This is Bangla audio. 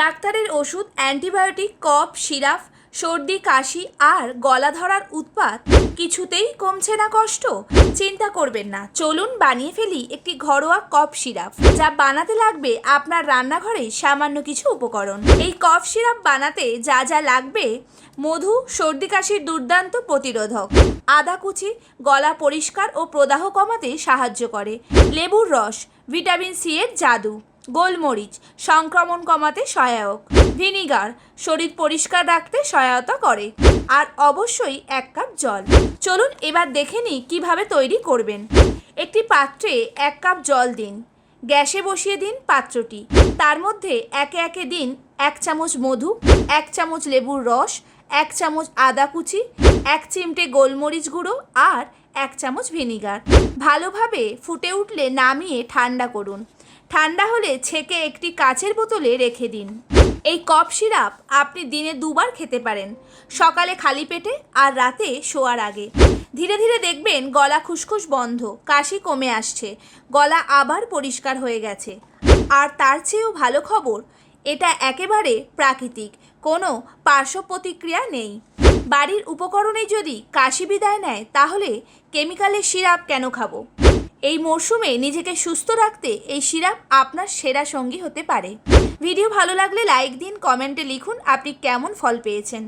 ডাক্তারের ওষুধ, অ্যান্টিবায়োটিক, কফ সিরাপ সর্দি, কাশি আর গলা ধরার উৎপাত কিছুতেই কমছে না কষ্ট? চিন্তা করবেন না। চলুন বানিয়ে ফেলি একটি ঘরোয়া কফ সিরাপ, যা বানাতে লাগবে আপনার রান্নাঘরে সামান্য কিছু উপকরণ। এই কফ সিরাপ বানাতে যা যা লাগবে, মধু, সর্দি, কাশির দুর্দান্ত প্রতিরোধক। আদা কুচি, গলা পরিষ্কার ও প্রদাহ কমাতে সাহায্য করে। লেবুর রস, ভিটামিন সি এর জাদু। গোলমরিচ, সংক্রমণ কমাতে সহায়ক। ভিনিগার, শরীর পরিষ্কার রাখতে সহায়তা করে। আর অবশ্যই এক কাপ জল। চলুন এবার দেখে নিই কীভাবে তৈরি করবেন। একটি পাত্রে এক কাপ জল দিন। গ্যাসে বসিয়ে দিন পাত্রটি। তার মধ্যে একে একে দিন এক চামচ মধু, এক চামচ লেবুর রস, এক চামচ আদা কুচি, এক চিমটে গোলমরিচ গুঁড়ো আর এক চামচ ভিনিগার। ভালোভাবে ফুটে উঠলে নামিয়ে ঠান্ডা করুন। ঠান্ডা হলে ছেঁকে একটি কাচের বোতলে রেখে দিন। এই কফ সিরাপ আপনি দিনে দুবার খেতে পারেন। সকালে খালি পেটে আর রাতে শোয়ার আগে। ধীরে ধীরে দেখবেন গলা খুসখুস বন্ধ, কাশি কমে আসছে, গলা আবার পরিষ্কার হয়ে গেছে। আর তার চেয়েও ভালো খবর, এটা একেবারে প্রাকৃতিক, কোনো পার্শ্ব প্রতিক্রিয়া নেই। বাড়ির উপকরণে যদি কাশি বিদায় নেয়, তাহলে কেমিক্যালের সিরাপ কেন খাব? এই মরশুমে নিজেকে সুস্থ রাখতে এই সিরাপ আপনার সেরা সঙ্গী হতে পারে। ভিডিও ভালো লাগলে লাইক দিন, কমেন্টে লিখুন আপনি কেমন ফল পেয়েছেন।